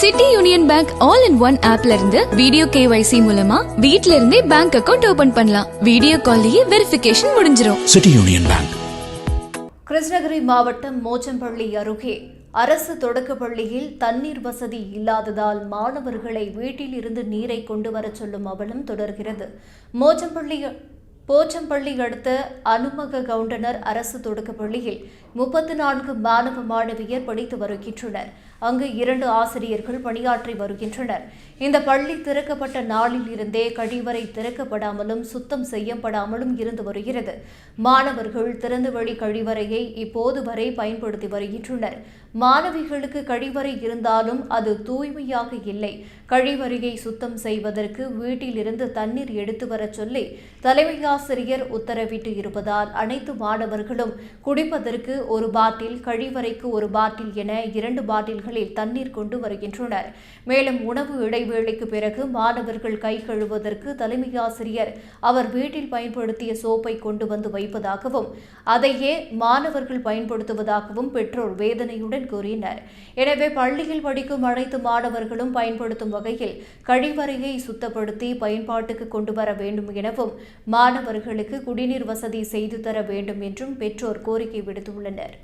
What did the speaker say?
City Union Bank all in one ஆப்ல இருந்து video KYC மூலமா வீட்ல இருந்தே பேங்க் அக்கவுண்ட் ஓபன் பண்ணலாம். வீடியோ கால்லயே வெரிஃபிகேஷன் முடிஞ்சிரும். City Union Bank. கிருஷ்ணகிரி மாவட்டம் மோச்சம்பள்ளி அருகே அரசு தொடக்கப் பள்ளியில் தண்ணீர் வசதி இல்லாததால் மாணவர்களை வீட்டில் இருந்து நீரை கொண்டு வரச் சொல்லும் அவலம் தொடர்கிறது. மோச்சம்பள்ளி போச்சம்பள்ளி அடுத்த அனுமக கவுண்டனர் அரசு தொடக்கப் பள்ளியில் முப்பத்து நான்கு மாணவ மாணவியர் படித்து வருகின்றனர். அங்கு இரண்டு ஆசிரியர்கள் பணியாற்றி வருகின்றனர். இந்த பள்ளி திறக்கப்பட்ட நாளில் இருந்தே கழிவறை திறக்கப்படாமலும் சுத்தம் செய்யப்படாமலும் இருந்து வருகிறது. மாணவர்கள் திறந்தவெளி கழிவறையை இப்போது வரை பயன்படுத்தி வருகின்றனர். மாணவிகளுக்கு கழிவறை இருந்தாலும் அது தூய்மையாக இல்லை. கழிவறையை சுத்தம் செய்வதற்கு வீட்டிலிருந்து தண்ணீர் எடுத்து வரச் சொல்லி தலைமை ஆசிரியர் உத்தரவிட்டு இருப்பதால் அனைத்து மாணவர்களும் குடிப்பதற்கு ஒரு பாட்டில் கழிவறைக்கு ஒரு பாட்டில் என இரண்டு பாட்டில்கள் பாட்டில்களில் தண்ணீர் கொண்டு வருகின்றனர். மேலும் உணவு இடைவேளைக்கு பிறகு மாணவர்கள் கை கழுவதற்கு தலைமை ஆசிரியர் அவர் வீட்டில் பயன்படுத்திய சோப்பை கொண்டு வந்து வைப்பதாகவும் அதையே மாணவர்கள் பயன்படுத்துவதாகவும் பெற்றோர் வேதனையுடன் கூறினர். எனவே பள்ளியில் படிக்கும் அனைத்து மாணவர்களும் பயன்படுத்தும் வகையில் கழிவறையை சுத்தப்படுத்தி பயன்பாட்டுக்கு கொண்டு வர வேண்டும் எனவும் மாணவர்களுக்கு குடிநீர் வசதி செய்து தர வேண்டும் என்றும் பெற்றோர் கோரிக்கை விடுத்துள்ளனர்.